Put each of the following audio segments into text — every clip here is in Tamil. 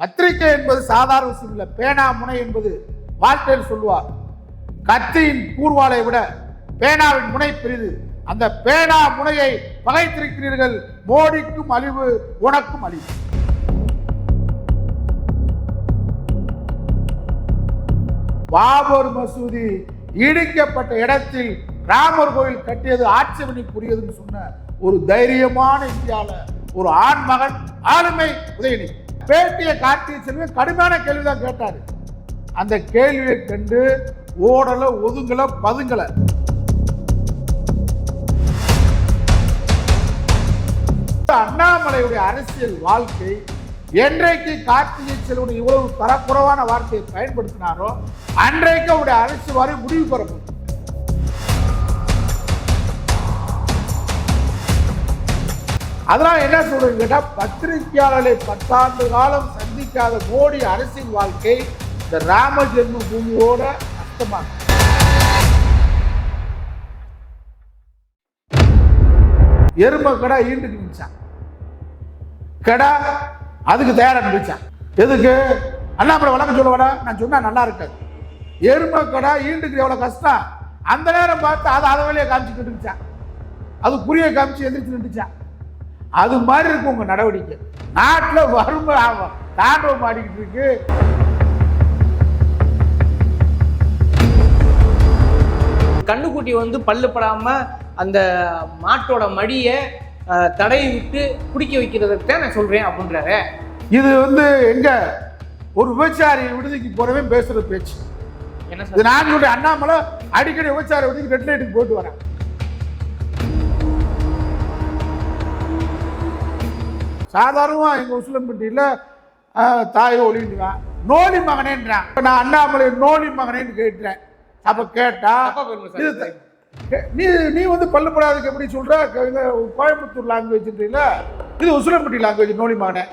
பத்திரிகை என்பது சாதாரண விஷயம் இல்லை பேனா முனை என்பது வாழ்க்கையில் சொல்லுவார். கத்தியின் கூர்வாலை விட பேனாவின் முனை பெரிது. அந்த பேனா முனையை பகைத்திருக்கிறீர்கள். மோடிக்கும் அழிவு உனக்கும் அழிவு. பாபர் மசூதி இடிக்கப்பட்ட இடத்தில் ராமர் கோயில் கட்டியது ஆட்சேபனைக்குரியதுன்னு சொன்ன ஒரு தைரியமான இந்தியாவில் ஒரு ஆண் மகன் ஆளுமை உதயநிதி. பேட்டியை கார்த்திகை செல்வன் கடுமையான கேள்விதான் கேட்டாரு. அந்த கேள்வியை கண்டு ஓடல ஒதுங்கல பதுங்கலை. அண்ணாமலையுடைய அரசியல் வாழ்க்கை என்றைக்கு கார்த்திகை செல்வன் இவ்வளவு தரக்குறைவான வார்த்தையை பயன்படுத்தினாரோ அன்றைக்கு அவருடைய அரசு வாரி முடிவு பெறப்படும் அதனால் என்ன சொல்றது கேட்டால் பத்திரிகையாளர்களை பத்தாண்டு காலம் சந்திக்காத மோடி அரசின் வாழ்க்கை இந்த ராம ஜென்ம பூமியோட அர்த்தமாக எருமை கடை ஈண்டுக்கு நிச்சான் கடை அதுக்கு தயாரா நினைச்சான் எதுக்கு? அண்ணாமலை வழக்கம் சொல்ல வேணா நான் சொன்னா நல்லா இருக்காது. எருமை கடை ஈண்டுக்கு எவ்வளோ கஷ்டம்? அந்த நேரம் பார்த்து அதை அதை வழியை காமிச்சுக்கிட்டு இருந்துச்சான் அது குறிய காமிச்சு எந்திரிச்சு நின்றுச்சான் அது மாதிரி இருக்கு உங்க நடவடிக்கை. நாட்டில் வறுமை தாண்டவம் ஆடிக்கிட்டு இருக்கு. கண்ணுக்குட்டி வந்து பல்லு படாம அந்த மாட்டோட மடியை தடவி விட்டு குடிக்க வைக்கிறதுக்கு தான் நான் சொல்றேன் அப்படின்றாரு. இது வந்து எங்க? ஒரு விபச்சாரி விடுதிக்கு போறவன் பேசுற பேச்சு. என்ன இது நான் சொல்றேன் அண்ணாமலை அடிக்கடி விபச்சார விடுதிக்கு ரெட் லைட்டுக்கு போட்டு வரேன் சாதாரணமா எங்க உசிலம்பட்டியில தாய் ஒளிஞ்சுவான் நோலி மகனேன்றான் இப்ப நான் அண்ணாமலை நோலி மகனேன்னு கேட்டுறேன். அப்ப கேட்டா தப்பா போயிருமா சார்? இது த- கே- நீ நீ வந்து பல்லுப்படாதுக்கு எப்படி இந்த கோயம்புத்தூர் லாங்குவேஜ்ன்றீங்கள இது உசிலம்பட்டி லாங்குவேஜ் நோலி மகனே.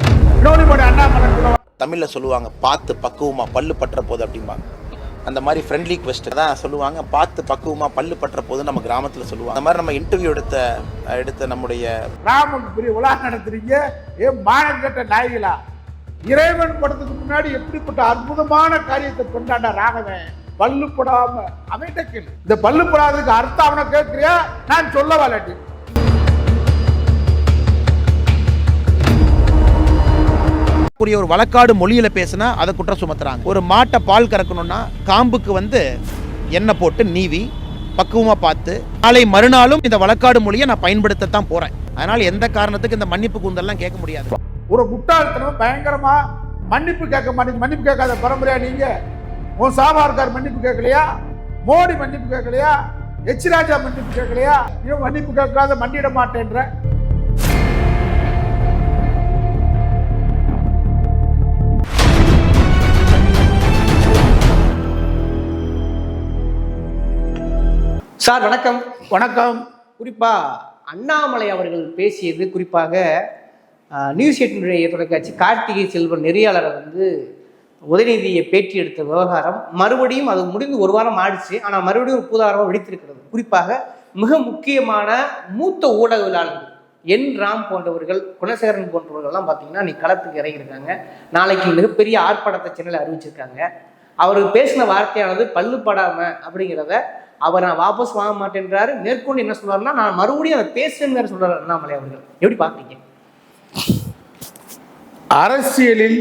நோலி மகனே அண்ணாமலை. தமிழ்ல சொல்லுவாங்க பார்த்து பக்குவமா பல்லு பற்ற போது அப்படிம்பாங்க. அந்த மாதிரி ஃப்ரெண்ட்லி கொஸ்டின் தான் சொல்லுவாங்க. பார்த்து பக்குவமாக பல்லு பற்ற போது நம்ம கிராமத்தில் சொல்லுவாங்க. அந்த மாதிரி நம்ம இன்டர்வியூ எடுத்த எடுத்த நம்முடைய கிராமம் பெரிய விழா நடத்துறீங்க. ஏன் மானம் நாய்களா இறைவன் படத்துக்கு முன்னாடி எப்படிப்பட்ட அற்புதமான காரியத்தை கொண்டாண்ட ராகவன் பல்லுப்படாம அமைட்ட கேளு. இந்த பல்லுப்படாததுக்கு அர்த்தம் அவனை கேட்கிறியா? நான் சொல்ல வாலாட்டி பேசக்கூடிய ஒரு வழக்காடு மொழியில் பேசினா அதை குற்றம் சுமத்துறாங்க. ஒரு மாட்டை பால் கறக்கணும்னா காம்புக்கு வந்து எண்ணெய் போட்டு நீவி பக்குவமாக பார்த்து நாளை மறுநாளும் இந்த வழக்காடு மொழியை நான் பயன்படுத்தத்தான் போறேன். அதனால எந்த காரணத்துக்கு இந்த மன்னிப்பு கூந்தல்லாம் கேட்க முடியாது. ஒரு முட்டாள்தனம் பயங்கரமா மன்னிப்பு கேட்க மாட்டேங்க மன்னிப்பு கேட்காத பரம்பரையா நீங்க? உன் சாபார்கார் மன்னிப்பு கேட்கலையா? மோடி மன்னிப்பு கேட்கலையா? எச் ராஜா மன்னிப்பு கேட்கலையா? இவன் மன்னிப்பு கேட்காத மன்னிட மாட்டேன்ற. சார் வணக்கம். வணக்கம். குறிப்பா அண்ணாமலை அவர்கள் பேசியது குறிப்பாக நியூஸ் எட்டினுடைய தொலைக்காட்சி கார்த்திகை செல்வன் நெறியாளரை வந்து உதயநிதியை பேட்டி எடுத்த விவகாரம் மறுபடியும் அது முடிந்து ஒரு வாரம் ஆயிடுச்சு. ஆனால் மறுபடியும் ஒரு பூதாரமாக வெடித்திருக்கிறது. குறிப்பாக மிக முக்கியமான மூத்த ஊடகவியலாளர்கள் என் ராம் போன்றவர்கள் குணசேகரன் போன்றவர்கள்லாம் பார்த்தீங்கன்னா நீ களத்துக்கு இறங்கியிருக்காங்க. நாளைக்கு மிகப்பெரிய ஆர்ப்பாட்டத்தை சென்னையில் அறிவிச்சிருக்காங்க. அவர் பேசின வார்த்தையானது பல்லு படாம அப்படிங்கிறத அவர் நான் வாபஸ் வாங்க மாட்டேன்றாரு. மேற்கொண்டு என்ன சொல்றாருன்னா நான் மறுபடியும் அதை பேசுறேன்னு வேற சொல்றாரு அண்ணாமலை அவர்கள். எப்படி பாக்குறீங்க அரசியலில்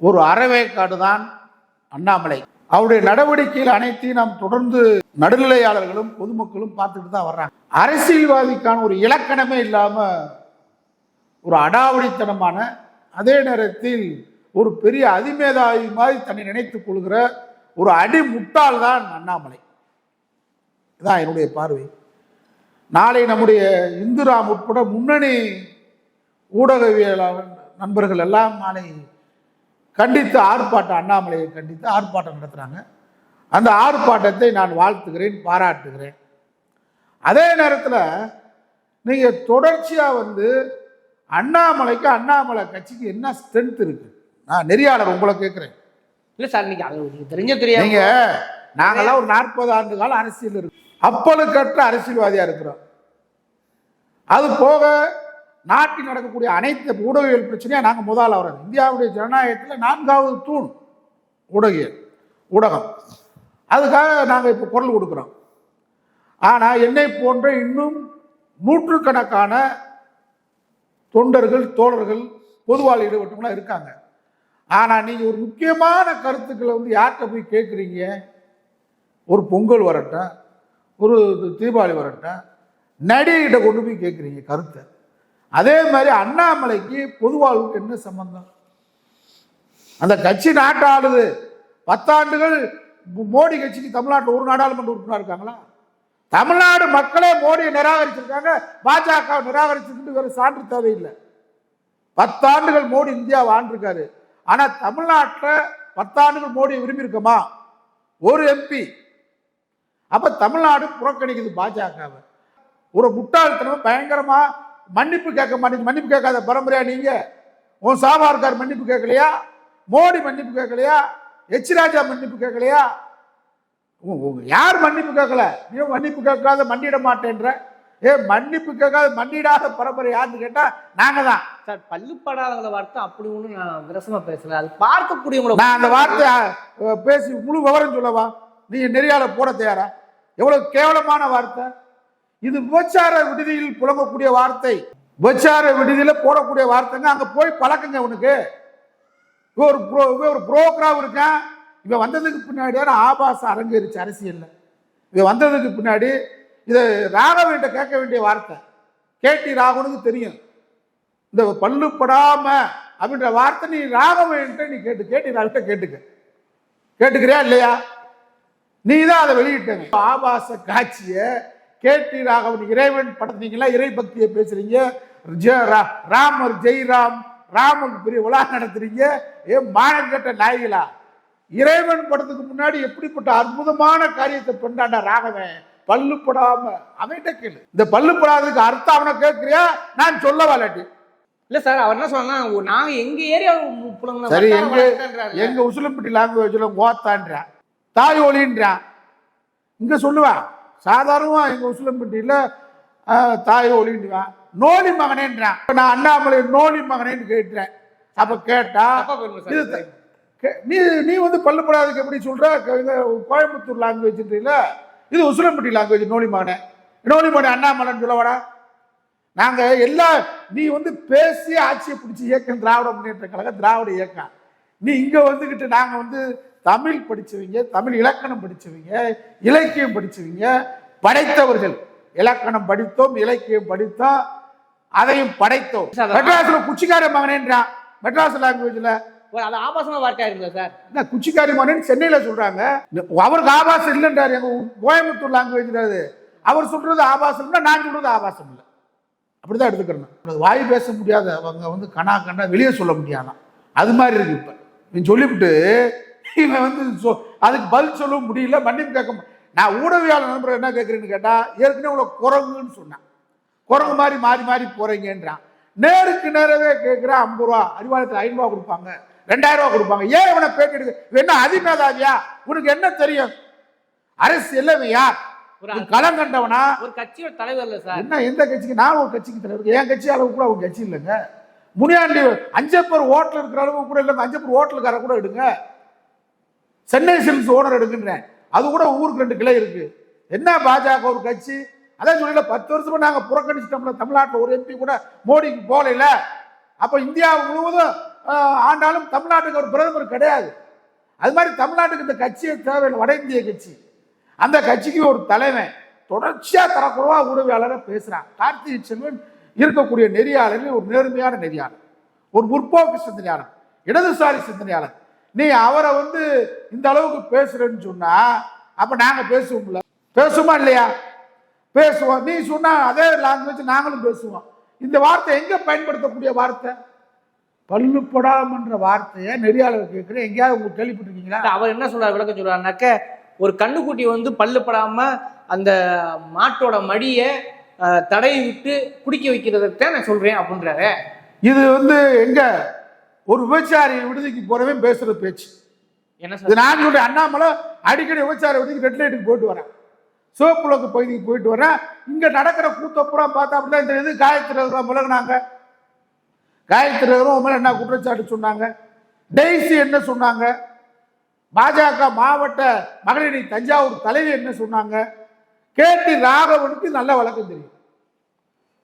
ஒரு அறவேக்காடு தான் அண்ணாமலை. அவருடைய நடவடிக்கைகள் அனைத்தையும் நாம் தொடர்ந்து நடுநிலையாளர்களும் பொதுமக்களும் பார்த்துட்டு தான் வர்றாங்க. அரசியல்வாதிக்கான ஒரு இலக்கணமே இல்லாமல் ஒரு அடாவடித்தனமான அதே நேரத்தில் ஒரு பெரிய அதிமேதாவி மாதிரி தன்னை நினைத்துக் கொள்கிற ஒரு அடி முட்டாள் தான் அண்ணாமலை. இதான் என்னுடைய பார்வை. நாளை நம்முடைய இந்துராம் உட்பட முன்னணி ஊடகவியலாளர் நண்பர்கள் எல்லாம் நாளை கண்டித்து ஆர்ப்பாட்டம் அண்ணாமலையை கண்டித்து ஆர்ப்பாட்டம் நடத்துகிறாங்க அந்த ஆர்ப்பாட்டத்தை நான் வாழ்த்துகிறேன் பாராட்டுகிறேன். அதே நேரத்தில் நீங்கள் தொடர்ச்சியாக வந்து அண்ணாமலைக்கு அண்ணாமலை கட்சிக்கு என்ன ஸ்ட்ரென்த் இருக்கு? நான் நெறியாளர் உங்களை கேட்குறேன். இல்ல சார் நீங்க அது தெரிஞ்ச தெரியாது. நீங்க நாங்கெல்லாம் ஒரு நாற்பது ஆண்டு காலம் அரசியல் இருக்கு. அப்பலுக்கற்ற அரசியல்வாதியாக இருக்கிறோம். அது போக நாட்டில் நடக்கக்கூடிய அனைத்து ஊடகவியல் பிரச்சனையாக நாங்கள் முதல்ல வரோம் இந்தியாவுடைய ஜனநாயகத்தில் நான்காவது தூண் ஊடகியல் ஊடகம். அதுக்காக நாங்கள் இப்போ குரல் கொடுக்குறோம். ஆனால் என்னை போன்ற இன்னும் நூற்றுக்கணக்கான தொண்டர்கள் தோழர்கள் பொதுவாக ஈடுபட்டவங்களாம் இருக்காங்க. ஆனால் நீங்கள் ஒரு முக்கியமான கருத்துக்களை வந்து யார்கிட்ட போய் கேட்குறீங்க ஒரு பொங்கல் வரட்டும் ஒரு தீபாவளி வரட்டும் நடிகிட்ட கொண்டு போய் கேட்குறீங்க கருத்தை. அதே மாதிரி அண்ணாமலைக்கு பொதுவாழ்வுக்கு என்ன சம்பந்தம்? அந்த கட்சி நாட்டை ஆளுது பத்தாண்டுகள் மோடி கட்சிக்கு தமிழ்நாட்டில் ஒரு நாடாளுமன்ற உறுப்பினர் இருக்காங்களா? தமிழ்நாடு மக்களே மோடியை நிராகரிச்சிருக்காங்க பாஜக நிராகரிச்சிருக்கு வேறு சான்று தேவையில்லை. பத்தாண்டுகள் மோடி இந்தியாவை ஆண்டிருக்காரு ஆனால் தமிழ்நாட்டில் பத்தாண்டுகள் மோடியை விரும்பியிருக்கமா? ஒரு எம்பி அப்ப தமிழ்நாடு புறக்கணிக்குது பாஜகவை ஒரு முட்டாள்தனம் பயங்கரமா மன்னிப்பு கேட்க மாட்டேங்குது. மன்னிப்பு கேட்காத பரம்பரையா நீங்க? உன் சாபார்கார் மன்னிப்பு கேட்கலையா? மோடி மன்னிப்பு கேட்கலையா? எச் ராஜா மன்னிப்பு கேட்கலையா? யார் மன்னிப்பு கேட்கல? நீ மன்னிப்பு கேட்காத மன்னிட மாட்டேன்ற. ஏ மன்னிப்பு கேட்காத மன்னிடாத பரம்பரை யாருன்னு கேட்டா நாங்க தான். சார் பல்லுப்படாதவங்கள வார்த்தை அப்படி ஒன்றும் நான் விரசமா பேசல. அது பார்க்கக்கூடியவங்கள நான் அந்த வார்த்தை பேசி முழு விவரம் சொல்லவா? நீங்க நெறியால போட தயாரா? எவ்வளவு கேவலமான வார்த்தை. இது விபச்சார விடுதியில் புலங்கக்கூடிய வார்த்தை. விபச்சார விடுதியில போடக்கூடிய வார்த்தைங்க. அங்க போய் பழக்கங்க உனக்கு. இவன் ஒரு ப்ரோ இவன் ஒரு புரோக்கராகவும் இருக்கான். இவன் வந்ததுக்கு பின்னாடியான ஆபாசம் அரங்கேறிச்சு அரசியலில். இவன் வந்ததுக்கு பின்னாடி இதை ராகவன்ட்ட கேட்க வேண்டிய வார்த்தை. கேட்டி ராகவனுக்கு தெரியும். இந்த பல்லு அப்படின்ற வார்த்தை நீ ராகவன்ட்ட நீ கேட்டு கேட்டி ராகிட்ட கேட்டுக்க. கேட்டுக்கிறியா இல்லையா? நீ தான் அதை வெளியிட்டங்க ஆபாச காட்சியை கேட்டி ராகவன் இறைவன் படத்தீங்களா இறை பக்தியை பேசுறீங்க. ராமர் ஜெய்ராம் ராமருக்கு பெரிய விழா நடத்துறீங்க. ஏ மானங்கட்ட நாய்களா இறைவன் படத்துக்கு முன்னாடி எப்படிப்பட்ட அற்புதமான காரியத்தை கொண்டாண்ட ராகவன்? பல்லு படாம. அவன்கிட்ட கேளு. இந்த பல்லு படாததுக்கு அர்த்தம் அவனை கேட்கிறியா? நான் சொல்ல வாலாட்டி இல்ல சார் அவர் என்ன சொன்னா நாங்க எங்க ஏரியா சரி எங்க எங்க உசுலம்பட்டி லாங்குவேஜ்ல கோத்தான்றான் தாய் ஒளின்றான். இங்க சொல்லுவான் சாதாரணமா எங்க உசுலம்பட்டியில தாய் ஒளின்றான். நோலி மகனேன்றான். நான் அண்ணாமலை நோலி மகனேன்னு கேட்டேன். அப்ப கேட்டா இது த- கே- நீ நீ வந்து பள்ளுப்படாதுக்கு எப்படி இங்க கோயம்புத்தூர் லாங்குவேஜ்ன்றீல இது உசுலம்பட்டி லாங்குவேஜ் நோலி மகனே. நோலி மகனே அண்ணாமலைன்னு சொல்லவாடா. நாங்க எல்லா நீ வந்து பேசி ஆட்சியை பிடிச்சி இயக்கம் திராவிட முன்னேற்ற கழகம் திராவிட இயக்கம். நீ இங்க வந்துகிட்டு நாங்க வந்து தமிழ் படிச்சவங்க தமிழ் இலக்கணம் படிச்சவங்க இலக்கியம் படிச்சவங்க படைத்தவர்கள். இலக்கணம் படித்தோம் இலக்கியம் படித்தோம் அதையும் படைத்தோம். மெட்ராஸ்ல குச்சிக்கார மகனேன்றான் மெட்ராஸ் லாங்குவேஜ்ல அது ஆபாசமா வார்த்தையா இருக்குல்ல சார்? என்ன குச்சிக்காரி மகன் சென்னையில சொல்றாங்க. அவருக்கு ஆபாசம் இல்லைன்றாரு எங்க கோயம்புத்தூர் லாங்குவேஜ்ல அது. அவர் சொல்றது ஆபாசம்னா நான் சொல்றது ஆபாசம் இல்லை. அப்படிதான் எடுத்துக்கிறேன். வாய் பேச முடியாத அவங்க வந்து கணா கண்டா வெளியே சொல்ல முடியாதான். அது மாதிரி இருக்கு இப்ப. நீ சொல்லிவிட்டு இவன் வந்து சொ- அதுக்கு பதில் சொல்ல முடியல மன்னிப்பு கேட்க நான் ஊடகவியாளர் நண்பர் என்ன கேட்குறேன்னு கேட்டா ஏற்கனவே உங்களை குரங்குன்னு சொன்னேன். குரங்கு மாதிரி மாறி மாறி போறீங்கன்றான். நேருக்கு நேரவே கேட்குறேன் ஐம்பது ரூபா அறிவாளத்தில் ஐநூறுவா கொடுப்பாங்க ரெண்டாயிரம் ரூபா கொடுப்பாங்க. ஏன் இவனை பேட்டி எடுக்க என்ன அதிமேதாவியா? உனக்கு என்ன தெரியும்? அரசியல்ல இவன் யார்? ஒரு இவன் களம் கண்டவனா? ஒரு கட்சியோட தலைவர் இல்ல சார். என்ன எந்த கட்சிக்கு? நான் ஒரு கட்சிக்கு தலைவர். என் கட்சி அளவு கூட அவங்க கட்சி இல்லைங்க. முனியாண்டி அஞ்சு பேர் ஓட்டில் இருக்கிற அளவு கூட இல்லைங்க. அஞ்சு பேர் ஓட்டலுக்கார கூட எடுங்க. சென்னை சில்க்ஸ் ஓனர் எடுக்கின்றேன். அது கூட ஊருக்கு ரெண்டு கிளை இருக்கு. என்ன பாஜக ஒரு கட்சி? அதான் சொல்லல பத்து வருஷமா நாங்க புறக்கணிச்சிட்டோம்ல தமிழ்நாட்டில் ஒரு எம்பி கூட மோடிக்கு போகல அப்ப இந்தியா முழுவதும் ஆண்டாலும் தமிழ்நாட்டுக்கு ஒரு பிரதமர் கிடையாது. அது மாதிரி தமிழ்நாட்டுக்கு இந்த கட்சியை தேவையில்லை வட இந்திய கட்சி. அந்த கட்சிக்கு ஒரு தலைவன் தொடர்ச்சியா தரக்குறவா ஊடகவியாளரை பேசுறான். கார்த்திகை செல்வன் இருக்கக்கூடிய நெறியாளர்கள் ஒரு நேர்மையான நெறியாளர். ஒரு முற்போக்கு சிந்தனையாளர் இடதுசாரி சிந்தனையாளர். நீ அவரை வந்து இந்த அளவுக்கு பேசுறேன்னு சொன்னா அப்ப நாங்க பேசுவோம்ல. பேசுவோமா இல்லையா? பேசுவோம். நீ சொன்னா அதே லாங்குவேஜ் நாங்களும் பேசுவோம். இந்த வார்த்தை எங்க பயன்படுத்தக்கூடிய வார்த்தை? பல்லுப்படாமன்ற வார்த்தையை நெறியாளர் கேட்கிறேன் எங்கேயாவது உங்களுக்கு கேள்விப்பட்டிருக்கீங்களா? அவர் என்ன சொல்றாரு விளக்கம் சொல்றாருனாக்க ஒரு கண்ணுக்குட்டி வந்து பல்லு படாம அந்த மாட்டோட மடிய தடவி விட்டு குடிக்க வைக்கிறதுக்கு நான் சொல்றேன் அப்படின்றாரு. இது வந்து எங்க ஒரு விபச்சாரி விடுதிக்கு போறவன் பேசுற பேச்சு. என்ன இது நான் சொல்றேன் அண்ணாமலை அடிக்கடி விபச்சார விடுதிக்கு ரெட் லைட்டுக்கு போயிட்டு வரேன். சிவப்புலக்கு பகுதிக்கு போயிட்டு வரேன். இங்க நடக்கிற கூத்தப்புறம் பார்த்தா அப்படிதான் தெரியுது. காயத்ரி முழங்கினாங்க. காயத்ரி ரகுராம் மேல என்ன குற்றச்சாட்டு சொன்னாங்க? டெய்ஸி என்ன சொன்னாங்க? பாஜக மாவட்ட மகளிரணி தஞ்சாவூர் தலைவி என்ன சொன்னாங்க? கேட்டி ராகவனுக்கு நல்ல வழக்கம் தெரியும்.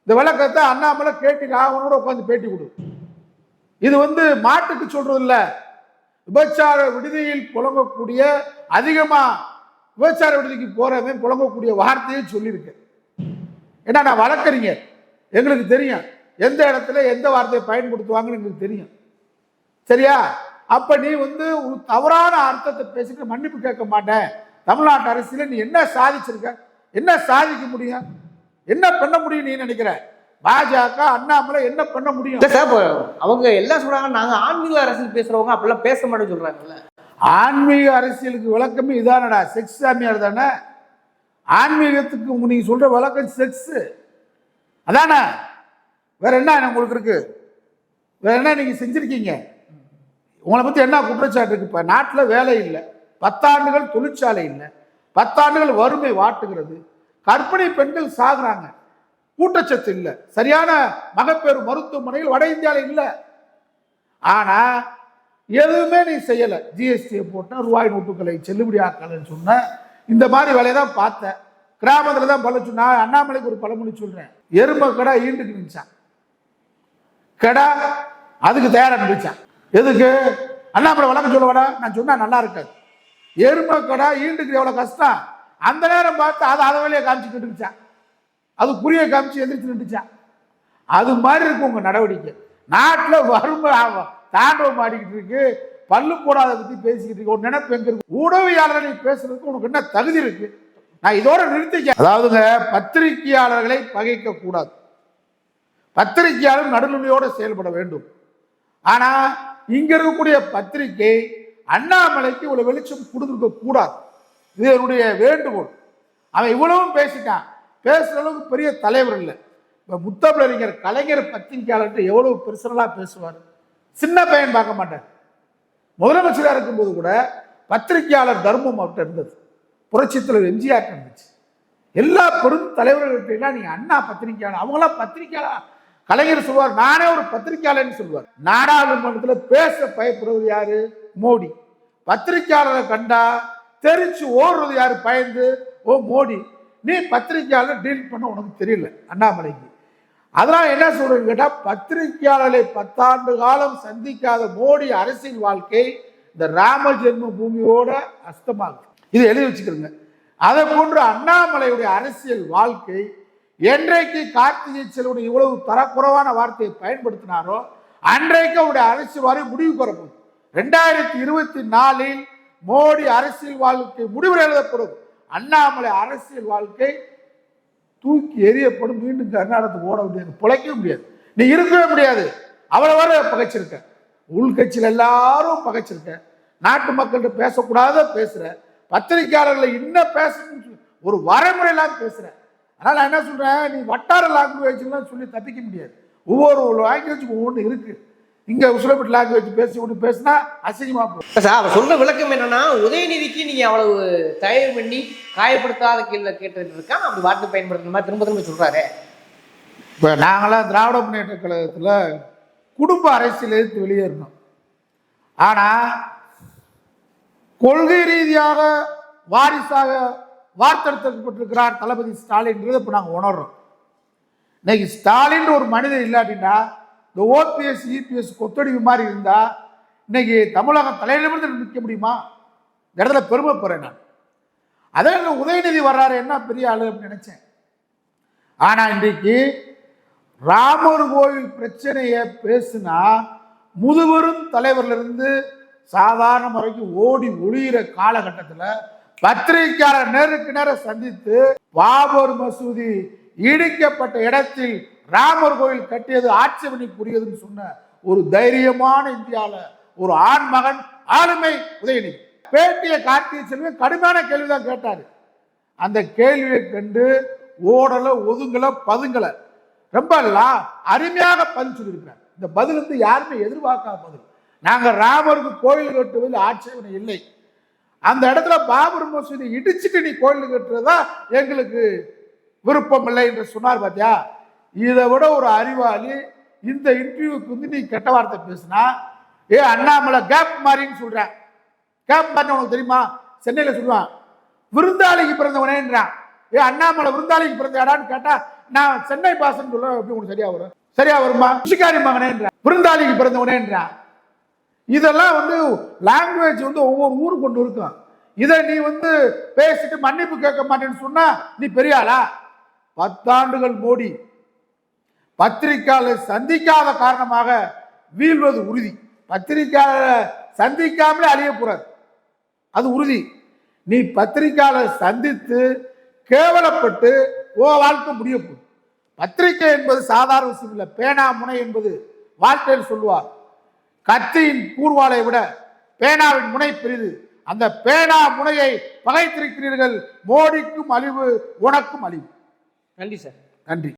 இந்த விளக்கத்தை அண்ணாமலை கேட்டி ராகவனோட உட்காந்து பேட்டி கொடு. இது வந்து மாட்டுக்கு சொல்றது இல்லை விபச்சார விடுதியில் புழங்கக்கூடிய அதிகமா விபச்சார விடுதிக்கு போறவன் புழங்கக்கூடிய வார்த்தையை சொல்லியிருக்கேன். ஏன்னா நான் வழக்கறிஞர். எங்களுக்கு தெரியும். எந்த இடத்துல எந்த வார்த்தையை பயன்படுத்துவாங்கன்னு எங்களுக்கு தெரியும். சரியா? அப்ப நீ வந்து ஒரு தவறான அர்த்தத்தை பேசிட்டு மன்னிப்பு கேட்க மாட்டேன். தமிழ்நாட்டு அரசியல நீ என்ன சாதிச்சிருக்க? என்ன சாதிக்க முடியும்? என்ன பண்ண முடியும் நீ நினைக்கிற? பாஜக அண்ணாமலை என்ன பண்ண முடியும்? இல்ல சார் அவங்க எல்லாம் சொல்றாங்க நாங்க ஆன்மீக அரசியல் பேசுறவங்க அப்படிலாம் பேச மாட்டேன்னு சொல்றாங்கல்ல. ஆன்மீக அரசியலுக்கு விளக்கமே இதானடா செக்ஸ் சாமியார் தானே? ஆன்மீகத்துக்கு நீங்க சொல்ற விளக்கம் செக்ஸ். அதானே? வேற என்ன உங்களுக்கு இருக்கு? வேற என்ன நீங்க செஞ்சிருக்கீங்க? உங்களை பத்தி என்ன குற்றச்சாட்டு இருக்கு? இப்ப நாட்டில் வேலை இல்லை. பத்தாண்டுகள் தொழிற்சாலை இல்லை. பத்தாண்டுகள் வறுமை வாட்டுகிறது. கர்ப்பிணி பெண்கள் சாகுறாங்க. ஊட்டச்சத்து இல்லை. சரியான மகப்பேறு மருத்துவமனையில் வட இந்தியாவில் இல்லை. ஆனா எதுவுமே நீ செய்யலை. ஜிஎஸ்டியை போட்டேன் ரூபாய் நோட்டுகளை செல்லுபடி ஆக்கலைன்னு சொன்ன. இந்த மாதிரி வேலையை தான் பார்த்தேன். கிராமத்தில் தான் பல நான் அண்ணாமலைக்கு ஒரு பழமொழி சொல்றேன். எருமை கடை ஈண்டுக்கு நினைச்சான். கடை அதுக்கு தயாராக நினைச்சான். எதுக்கு? அண்ணாமலை வழக்கம் சொல்ல நான் சொன்னா நல்லா இருக்காது. எருமை கடை ஈண்டுக்கு எவ்வளோ கஷ்டம்? அந்த நேரம் பார்த்து அதை அதை வழியை காமிச்சுக்கிட்டு இருந்துச்சான். அது புரிய காமிச்சு எதிர்த்து நின்றுச்சான் அது மாதிரி இருக்கு உங்கள் நடவடிக்கை. நாட்டில் வறுமை தாண்டவம் ஆடிக்கிட்டு இருக்கு. பல்லு போடாத பற்றி பேசிக்கிட்டு இருக்கு. ஒரு நினைப்பு எங்க இருக்கு? ஊடகவியாளர்களை பேசுறதுக்கு உனக்கு என்ன தகுதி இருக்கு? நான் இதோட நிறுத்திக்க அதாவதுங்க பத்திரிகையாளர்களை பகைக்க கூடாது. பத்திரிகையாளர் நடுநிலையோடு செயல்பட வேண்டும். ஆனால் இங்க இருக்கக்கூடிய பத்திரிகை அண்ணாமலைக்கு இவ்வளவு வெளிச்சம் கொடுத்துருக்க கூடாது. இது என்னுடைய வேண்டுகோள். அவன் இவ்வளவும் பேசிட்டான். பேசுகிற அளவுக்கு பெரிய தலைவர் இல்லை. இப்போ முத்தமிழறிஞர் கலைஞர் பத்திரிகையாளர்கிட்ட எவ்வளவு பெர்சனலாக பேசுவார்? சின்ன பையன் பார்க்க மாட்டார். முதலமைச்சராக இருக்கும்போது கூட பத்திரிகையாளர் தர்மம் அவர்கிட்ட இருந்தது. புரட்சித்தில் எம்ஜிஆர் இருந்துச்சு. எல்லா பெரும் தலைவர்கள்ட்டெல்லாம் நீ அண்ணா பத்திரிகையாளர் அவங்களாம் பத்திரிகையாளர்? கலைஞர் சொல்வார் நானே ஒரு பத்திரிகையாளர்னு சொல்வார் நாடாளுமன்றத்தில் பேச பயப்படுறது யாரு? மோடி. பத்திரிகையாளரை கண்டா தெரிச்சு ஓடுறது யாரு? பயந்து ஓ மோடி நீ பத்திரிகையாளர் டீல் பண்ண உனக்கு தெரியல அண்ணாமலைக்கு. அதனால் என்ன சொல்றேன்னு கேட்டால் பத்திரிகையாளர்களை பத்தாண்டு காலம் சந்திக்காத மோடி அரசியல் வாழ்க்கை இந்த ராம ஜென்ம பூமியோட அஸ்தமாகும். இது எழுதி வச்சுக்கிறோங்க. அதை போன்று அண்ணாமலையுடைய அரசியல் வாழ்க்கை என்றைக்கு கார்த்திகை செல்வன் இவ்வளவு தரக்குறைவான வார்த்தையை பயன்படுத்தினாரோ அன்றைக்கு அவருடைய அரசியல் வாழ்க்கை முடிவு பெறப்படும். ரெண்டாயிரத்தி இருபத்தி நாலில் மோடி அரசியல் வாழ்க்கை முடிவில் எழுதப்படும். அண்ணாமலை அரசியல் வாழ்க்கை தூக்கி எறியப்படும் மீண்டும் கர்நாடகத்துக்கு ஓட முடியாது பிழைக்க முடியாது. நீ இருக்கவே முடியாது. அவ்வளவு வர பகைச்சிருக்க. உள்கட்சியில் எல்லாரும் பகைச்சிருக்க. நாட்டு மக்கள்கிட்ட பேசக்கூடாத பேசுற. பத்திரிகையாளர்களை இன்னும் பேசணும்னு சொல்லி ஒரு வரைமுறையெல்லாம் பேசுற. அதனால் நான் என்ன சொல்கிறேன் நீ வட்டார லாங்குவேஜ்லாம் சொல்லி தப்பிக்க முடியாது. ஒவ்வொரு லாங்குவேஜுக்கும் ஒவ்வொன்று இருக்குது இங்க உசுலப்பட்டு லாங்குவேஜ் பேசி ஒன்று பேசினா அசிங்கமா போகும். சார் அவர் சொல்ற விளக்கம் என்னன்னா உதயநிதிக்கு நீங்க அவ்வளவு தயவு பண்ணி காயப்படுத்தாத கீழே கேட்டுட்டு இருக்கான் அப்படி வார்த்தை பயன்படுத்துற மாதிரி திரும்ப திரும்ப சொல்றாரு. இப்போ நாங்களாம் திராவிட முன்னேற்ற கழகத்தில் குடும்ப அரசியல் எதிர்த்து வெளியேறினோம் ஆனால் கொள்கை ரீதியாக வாரிசாக வார்த்தெடுக்கப்பட்டிருக்கிறார் தளபதி ஸ்டாலின்ன்றதை இப்போ நாங்கள் உணர்றோம். இன்னைக்கு ஸ்டாலின் ஒரு மனிதன் இல்லாட்டினா இந்த ஓபிஎஸ் இபிஎஸ் கொத்தடிவு மாதிரி இருந்தால் இன்னைக்கு தமிழகம் தலையிலிருந்து நிற்க முடியுமா? இந்த இடத்துல பெருமைப்படுறேன் நான். அதே உதயநிதி வர்றாரு என்ன பெரிய ஆளு அப்படின்னு நினச்சேன். ஆனால் இன்றைக்கு ராமர் கோவில் பிரச்சனையை பேசுனா முதுவரும் தலைவர்லேருந்து சாதாரண முறைக்கு ஓடி ஒளியிற காலகட்டத்தில் பத்திரிகையாளர் நேருக்கு நேர சந்தித்து பாபர் மசூதி இடிக்கப்பட்ட இடத்தில் ராமர் கோயில் கட்டியது ஆட்சேபனைக்குரியதுன்னு சொன்ன ஒரு தைரியமான இந்தியாவில் ஒரு ஆண் மகன் ஆளுமை உதயநிதி. பேட்டியை கார்த்திகை செல்வன் கடுமையான கேள்விதான் கேட்டாரு. அந்த கேள்வியை கண்டு ஓடல ஒதுங்கல பதுங்கல. ரொம்ப லா- அருமையாக பதில் சொல்லியிருக்கிறார். இந்த பதில் வந்து யாருமே எதிர்பார்க்காத பதில். நாங்கள் ராமருக்கு கோயில் கட்டுவதில் ஆட்சேபனை இல்லை. அந்த இடத்துல பாபர் மசூதி இடிச்சுட்டு நீ கோயில் கட்டுறதா எங்களுக்கு விருப்பம் இல்லை என்று சொன்னார் பார்த்தியா இதை விட ஒரு அறிவாளி இந்த இன்டர்வியூக்கு வந்து நீ கெட்ட வார்த்தை பேசுனா ஏ அண்ணாமலை கேப் மாதிரின்னு சொல்கிறேன் கேப் மாதிரி உனக்கு தெரியுமா? சென்னையில் சொல்லுவான் விருந்தாளிக்கு பிறந்தவனேன்றான். ஏ அண்ணாமலை விருந்தாளிக்கு பிறந்தாடான்னு கேட்டால் நான் சென்னை பாசன் சொல்ல எப்படி உனக்கு சரியா வரும்? சரியா வருமா? பிச்சைக்காரி மகனேன்றான். விருந்தாளிக்கு பிறந்தவனேன்றான். இதெல்லாம் வந்து லாங்குவேஜ் வந்து ஒவ்வொரு ஊரு கொண்டு இருக்கும். இதை நீ வந்து பேசிட்டு மன்னிப்பு கேட்க மாட்டேன்னு சொன்னா நீ பெரியாளா பத்தாண்டுகள் மோடி பத்திரிக்கையாளர் சந்திக்காத காரணமாக வீழ்வது உறுதி. பத்திரிக்கையாளர் சந்திக்காமலே அழியக்கூடாது அது உறுதி. நீ பத்திரிக்கையாளர் சந்தித்து கேவலப்பட்டு ஓ வாழ்க்கை முடிய போகுது. பத்திரிகை என்பது சாதாரண விஷயம் இல்லை. பேனா முனை என்பது வாழ்க்கையில் சொல்லுவார். கத்தியின் கூர்வாளை விட பேனாவின் முனை பெரிது. அந்த பேனா முனையை பகைத்திருக்கிறீர்கள். மோடிக்கும் அழிவு உனக்கும் அழிவு. நன்றி சார். நன்றி.